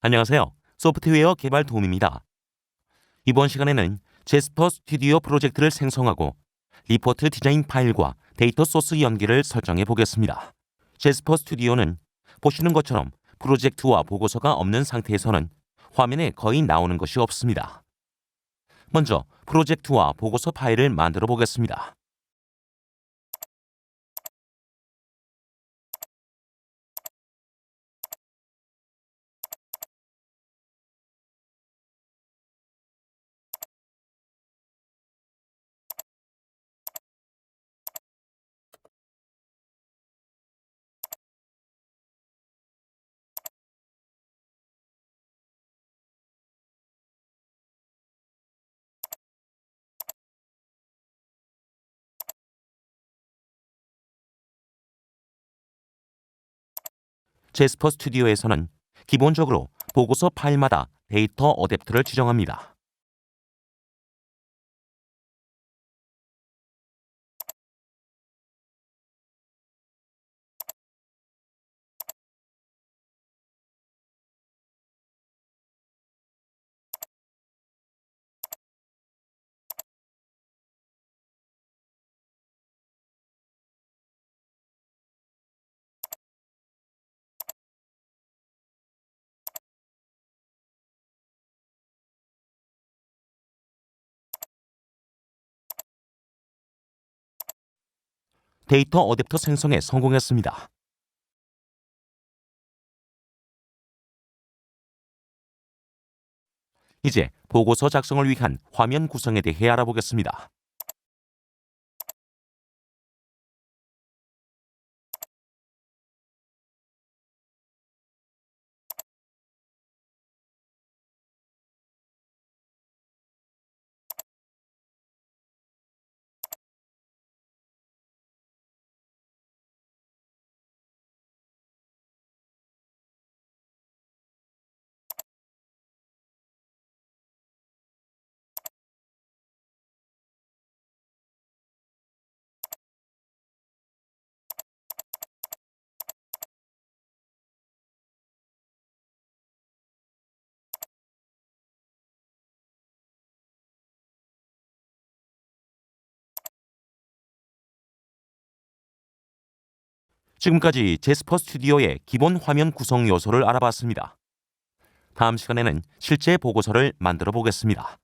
안녕하세요. 소프트웨어 개발 도움입니다. 이번 시간에는 제스퍼 스튜디오 프로젝트를 생성하고 리포트 디자인 파일과 데이터 소스 연결을 설정해 보겠습니다. 제스퍼 스튜디오는 보시는 것처럼 프로젝트와 보고서가 없는 상태에서는 화면에 거의 나오는 것이 없습니다. 먼저 프로젝트와 보고서 파일을 만들어 보겠습니다. 제스퍼 스튜디오에서는 기본적으로 보고서 파일마다 데이터 어댑터를 지정합니다. 데이터 어댑터 생성에 성공했습니다. 이제 보고서 작성을 위한 화면 구성에 대해 알아보겠습니다. 지금까지 제스퍼 스튜디오의 기본 화면 구성 요소를 알아봤습니다. 다음 시간에는 실제 보고서를 만들어 보겠습니다.